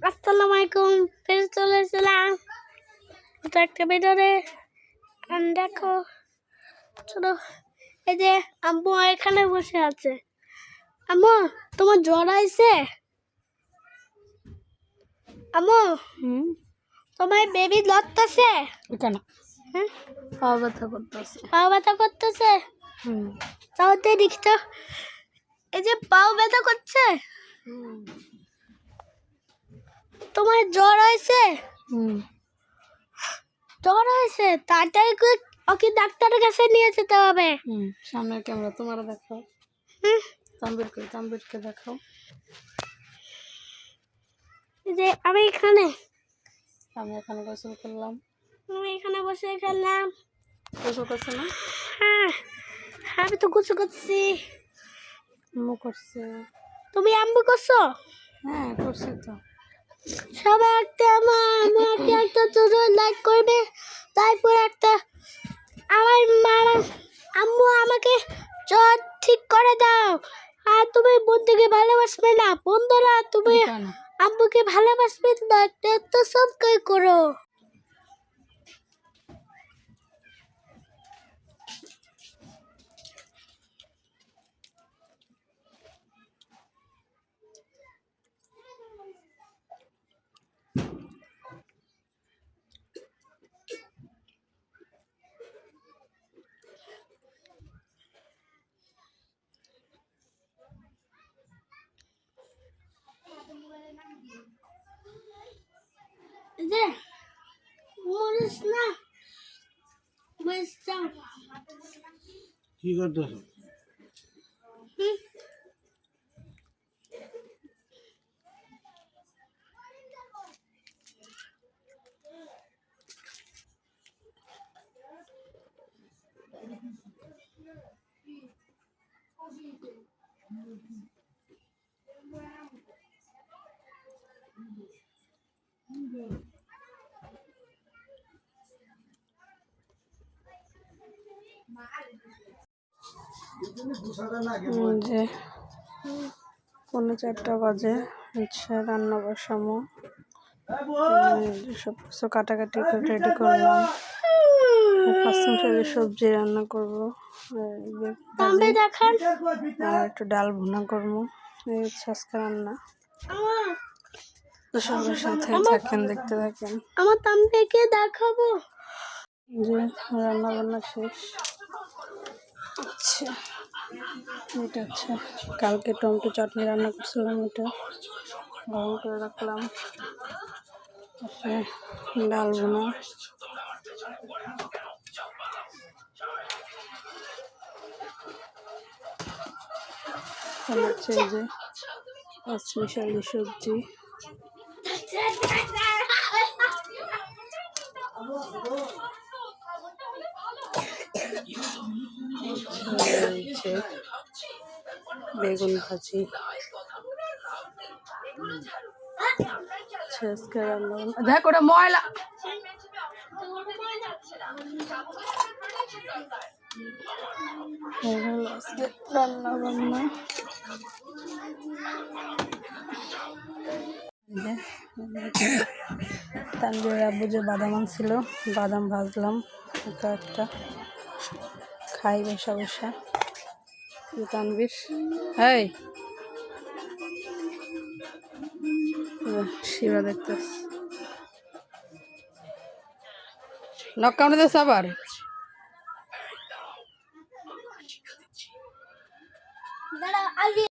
আসসালামু আলাইকুম ফের চলে এসেছিলাম। একটা ভিতরে দেখো চলো এই যে আম্মু এখানে বসে আছে। আম্মু তোমার জ্বর আইছে? আম্মু হুম? তোমার বেবি লড়তেছে? কেন? হ্যাঁ? পাওয়া ব্যথা করতেছে। পাও ব্যথা করতেছে? হুম। তাহলে দেখতো এই যে পাও ব্যথা করছে? তোমার জ্বর হয়েছে? জ্বর হয়েছে? তাড়াতাড়ি করে ওকে ডাক্তারের কাছে নিয়ে যেতে হবে। হুম সামনের ক্যামেরা তোমার দেখাও। তাম্বিরকে তাম্বিরকে দেখাও। এই যে আমি এখানে। আমি এখানে গোসল করলাম। আমি এখানে বসে খেললাম গোসল করছে না? হ্যাঁ। আমি তো গুছু করছি। মু করছে। তুমি আম্বু করছ? হ্যাঁ করছি তো। সবাই একটা আমার আমাকে একটা ছোট লাইক করবে। তারপর একটা আমার মামা আম্মু আমাকে জ্বর ঠিক করে দাও। আর তুমি বন্ধুকে ভালোবাসবে না। বন্ধুরা তুমি আম্মুকে ভালোবাসবে না একটা সবকে করো। যে মরিস না যাও কি করতেছ? হুম হুম, যে পৌনে চারটা বাজে হচ্ছে রান্না বসামো। সব কিছু কাটাকাটি করে রেডি করলাম। সবজি রান্না করব। আর একটু ডাল ভুনা করব। এই হচ্ছে আজকে রান্না। সবার সাথে থাকেন দেখতে থাকেন। আমার তাম্পেকে দেখাবো। যে রান্না বান্না শেষ। আচ্ছা এটা হচ্ছে কালকে টমেটো চাটনি রান্না করছিলাম এটা। গরম করে রাখলাম। ডাল বোনা হচ্ছে যে পাঁচমিশালি সবজি এই যে বেগুন ভাজি। বান্না- দেখ ওটা ময়লা। রান্না বান্না। আব্বু যে বাদাম আনছিল বাদাম ভাজলাম একটা। খাই বসা বসা। এই তানভীর। এই। শিবা দেখতে নক কাউন্ট দিস আবার।